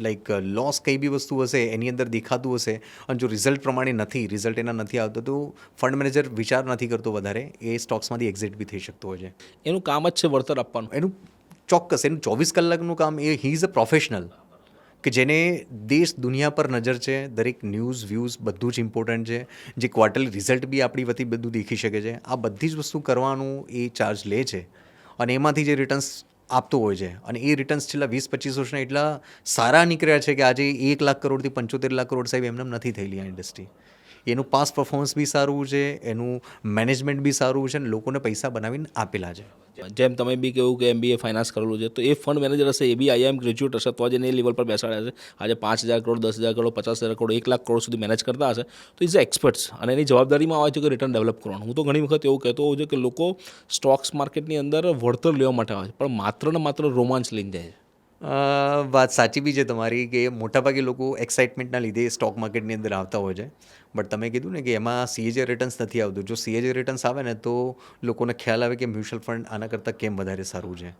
Like loss કઈ બી વસ્તુ હશે એની અંદર દેખાતું હશે અને જો રિઝલ્ટ પ્રમાણે નથી રિઝલ્ટ એના નથી આવતો તો ફંડ મેનેજર વિચાર નથી કરતો વધારે એ સ્ટોક્સમાંથી એક્ઝિટ બી થઈ શકતો હોય છે એનું કામ જ છે વળતર આપવાનું. એનું ચોક્કસ એનું ચોવીસ કલાકનું કામ એ હી ઇઝ અ પ્રોફેશનલ કે જેને દેશ દુનિયા પર નજર છે દરેક ન્યૂઝ વ્યૂઝ બધું જ ઇમ્પોર્ટન્ટ છે જે ક્વાર્ટરલી રિઝલ્ટ બી આપણી વતી બધું દેખી શકે છે. આ બધી જ વસ્તુ કરવાનું એ ચાર્જ લે છે. અને એમાંથી જે રિટર્ન્સ આપતો હોય છે. અને એ રિટર્ન્સ છેલ્લા વીસ, પચીસ વર્ષના એટલા સારા નીકળ્યા છે કે આજે એક લાખ કરોડથી પંચોતેર લાખ કરોડ સાહેબ એમને નથી થયેલી આ ઇન્ડસ્ટ્રી એનું પાસ પરફોર્મન્સ બી સારું છે, એનું મેનેજમેન્ટ બી સારું છે અને લોકોને પૈસા બનાવીને આપેલા છે. જેમ તમે બી કહ્યું કે એમબીએ ફાઇનાન્સ કરેલું છે, તો એ ફંડ મેનેજર હશે, એ બી આઈએમ ગ્રેજ્યુએટ હશે તો જ એને લેવલ પર બેસાડ્યા છે. આજે પાંચ હજાર કરોડ, દસ હજાર કરોડ, પચાસ હજાર કરોડ, એક લાખ કરોડ સુધી મેનેજ કરતા હશે, તો ઇઝ અ એક્સપર્ટ્સ અને એની જવાબદારીમાં આવે છે કે રિટર્ન ડેવલપ કરવાનું. હું તો ઘણી વખત એવું કહેતો હોઉં છું કે લોકો સ્ટોક્સ માર્કેટની અંદર વળતર લેવા માટે આવે છે, પણ માત્ર ને માત્ર રોમાંચ લઈને જાય છે. વાત સાચી બી છે તમારી કે મોટાભાગે લોકો એક્સાઇટમેન્ટના લીધે સ્ટોક માર્કેટની અંદર આવતા હોય છે. બટ તમે કીધું ને કે એમાં સીએજે રિટર્ન્સ નથી આવતું. જો સીએજે રિટર્ન્સ આવે ને તો લોકોને ખ્યાલ આવે કે મ્યુચ્યુઅલ ફંડ આના કરતાં કેમ વધારે સારું છે.